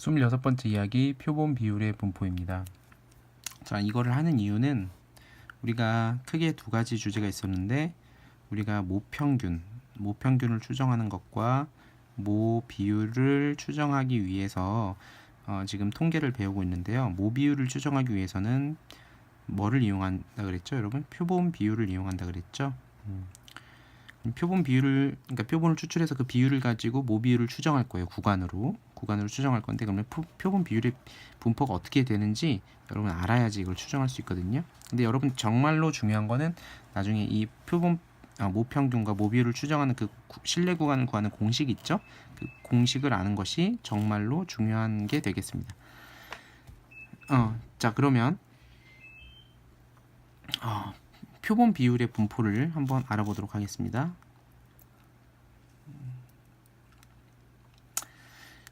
26번째 이야기 표본 비율의 분포입니다. 자, 이거를 하는 이유는 우리가 크게 두 가지 주제가 있었는데 우리가 모평균, 모평균을 추정하는 것과 모 비율을 추정하기 위해서 어, 지금 통계를 배우고 있는데요. 모 비율을 추정하기 위해서는 뭐를 이용한다 그랬죠, 여러분? 표본 비율을 이용한다 그랬죠. 음. 표본 비율을 그러니까 표본을 추출해서 그 비율을 가지고 모 비율을 추정할 거예요. 구간으로 구간으로 추정할 건데 그러면 표, 표본 비율의 분포가 어떻게 되는지 여러분 알아야지 이걸 추정할 수 있거든요. 근데 여러분 정말로 중요한 거는 나중에 이 표본 아, 모평균과 모비율을 추정하는 그 구- 신뢰 구간을 구하는 공식 있죠? 그 공식을 아는 것이 정말로 중요한 게 되겠습니다. 어, 자 그러면 어, 표본 비율의 분포를 한번 알아보도록 하겠습니다.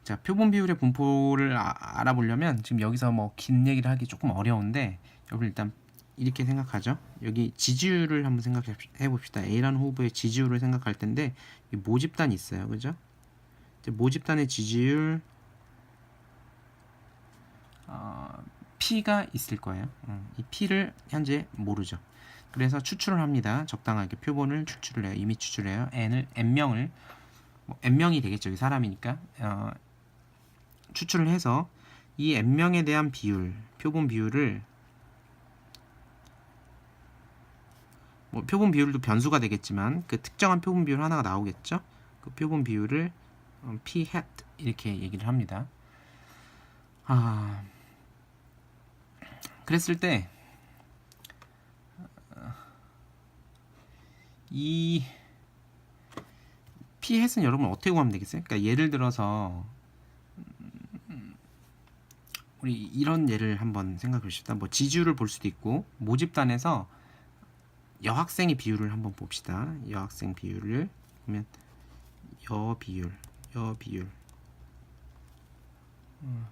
자, 표본 비율의 분포를 아- 알아보려면 지금 여기서 뭐 긴 얘기를 하기 조금 어려운데 여러분 일단 이렇게 생각하죠. 여기 지지율을 한번 생각해 봅시다. A라는 후보의 지지율을 생각할 텐데 이 모집단이 있어요. 그죠? 모집단의 지지율 어, P가 있을 거예요. 음, 이 P를 현재 모르죠. 그래서 추출을 합니다. 적당하게 표본을 추출을 해요. 이미 추출해요. n을 n 명을 뭐 n 명이 되겠죠. 이 사람이니까 어, 추출을 해서 이 n 명에 대한 비율, 표본 비율을 뭐 표본 비율도 변수가 되겠지만 그 특정한 표본 비율 하나가 나오겠죠. 그 표본 비율을 어, p hat 이렇게 얘기를 합니다. 아 그랬을 때이 피햇은 여러분 어떻게 구하면 되겠어요? 그러니까 예를 들어서 음, 우리 이런 예를 한번 생각해 봅시다. 뭐 지지율을 볼 수도 있고 모집단에서 여학생의 비율을 한번 봅시다. 여학생 비율을 보면 여 비율, 여 비율. 음.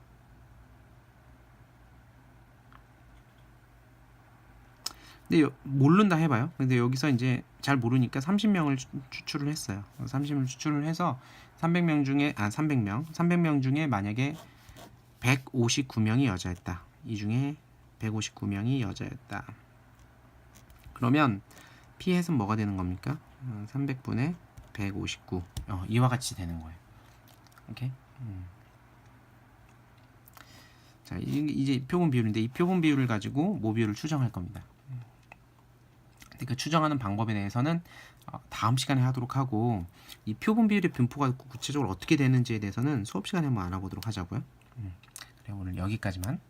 근데 여- 모른다 해봐요. 근데 여기서 이제 잘 모르니까 30명을 추출을 했어요. 30을 추출을 해서 300명 중에 아 300명, 300명 중에 만약에 159명이 여자였다. 이 중에 159명이 여자였다. 그러면 피햇은 뭐가 되는 겁니까? 어, 300분의 159. 어, 이와 같이 되는 거예요. 오케이. 음. 자, 이- 이제 표본 비율인데 이 표본 비율을 가지고 모 비율을 추정할 겁니다. 그 추정하는 방법에 대해서는 어, 다음 시간에 하도록 하고 이 표본 비율의 분포가 구체적으로 어떻게 되는지에 대해서는 수업 시간에 한번 알아보도록 하자고요. 음, 그래 오늘 여기까지만.